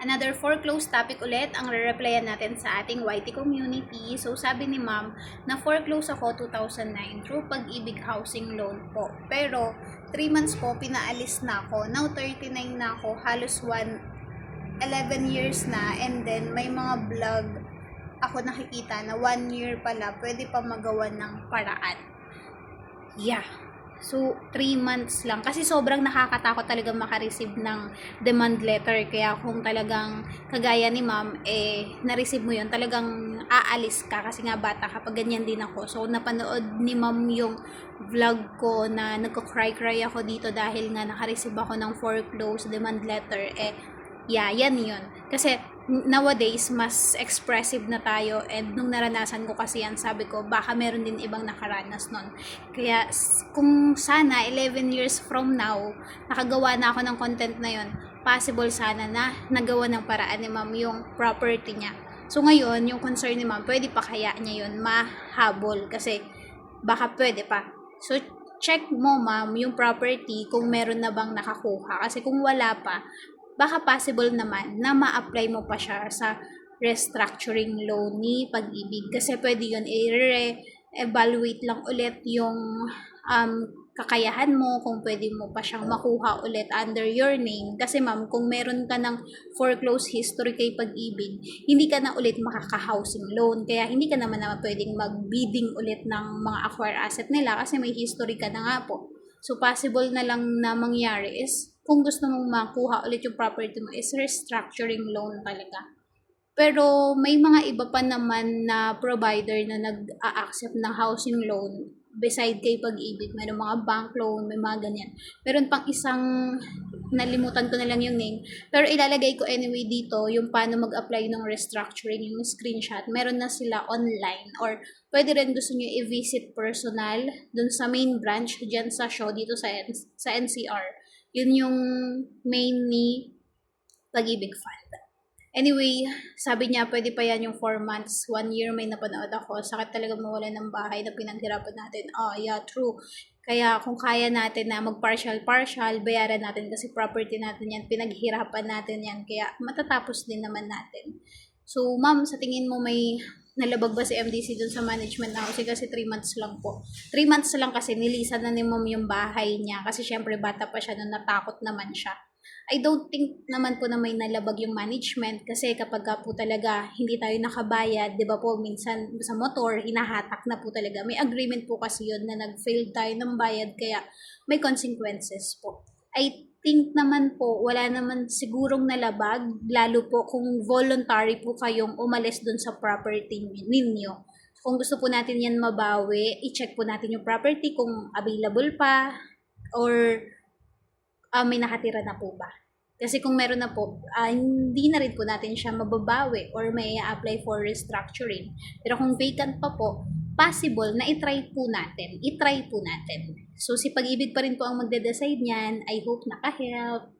Another foreclosed topic ulit ang re-replyan natin sa ating YT community. So sabi ni ma'am na foreclose ako 2009 through pag-ibig housing loan po. Pero 3 months po pinaalis na ako. Now 39 na ako. Halos 1 11 years na and then may mga vlog ako nakikita na 1 year pala pwede pa magawa ng paraan. Yeah. So, 3 months lang. Kasi sobrang nakakatakot talaga makareceive ng demand letter. Kaya kung talagang kagaya ni ma'am, eh, na-receive mo yun, talagang aalis ka. Kasi nga bata kapag ganyan din ako. So, napanood ni ma'am yung vlog ko na nagko-cry-cry ako dito dahil nga nakareceive ako ng foreclosed demand letter. Eh, yeah, yan yun. Kasi nowadays, mas expressive na tayo and nung naranasan ko kasi yan, sabi ko, baka meron din ibang nakaranas nun. Kaya kung sana 11 years from now, nakagawa na ako ng content na yun, possible sana na nagawa ng paraan ni ma'am yung property niya. So ngayon, yung concern ni ma'am, pwede pa kaya niya yun mahabol kasi baka pwede pa. So check mo ma'am yung property kung meron na bang nakakuha. Kasi kung wala pa, baka possible naman na ma-apply mo pa siya sa restructuring loan ni pag-ibig. Kasi pwede yun i-evaluate lang ulit yung um, kakayahan mo, kung pwede mo pa siyang makuha ulit under your name. Kasi ma'am, kung meron ka ng foreclosed history kay pag-ibig, hindi ka na ulit makaka-housing loan. Kaya hindi ka naman naman pwedeng mag-bidding ulit ng mga acquire asset nila kasi may history ka na nga po. So, possible na lang na mangyari is kung gusto mong makuha ulit yung property mo is restructuring loan talaga. Pero may mga iba pa naman na provider na nag-a-accept ng housing loan beside kay pag-ibig. May mga bank loan, may mga ganyan. Meron pang isang, nalimutan ko na lang yung name. Pero ilalagay ko anyway dito yung paano mag-apply ng restructuring, yung screenshot. Meron na sila online or pwede rin gusto nyo i-visit personal dun sa main branch dyan sa show dito sa, sa NCR. Yun yung main ni Pag-ibig Fund. Anyway, sabi niya, pwede pa yan yung 4 months, 1 year may napanood ako. Sakit talaga mawala ng bahay na pinaghirapan natin. Oh, yeah, true. Kaya kung kaya natin na mag-partial-partial, bayaran natin kasi property natin yan, pinaghirapan natin yan. Kaya matatapos din naman natin. So, ma'am, sa tingin mo may nalabag ba si MDC dun sa management na housing kasi 3 months lang po. 3 months lang kasi nilisan na ni ma'am yung bahay niya kasi syempre bata pa siya nung natakot naman siya. I don't think naman po na may nalabag yung management kasi kapag ka po talaga hindi tayo nakabayad, di ba po, minsan sa motor, hinahatak na po talaga. May agreement po kasi yun na nag-fail tayo ng bayad kaya may consequences po. I think naman po, wala naman sigurong nalabag, lalo po kung voluntary po kayong umalis dun sa property ninyo. Kung gusto po natin yan mabawi, i-check po natin yung property kung available pa or ah, may nakatira na po ba. Kasi kung meron na po, ah, hindi na rin po natin siya mababawi or may apply for restructuring. Pero kung vacant pa po, possible na itry po natin. Itry po natin. So, si Pag-ibig pa rin po ang magde-decide niyan. I hope naka-help.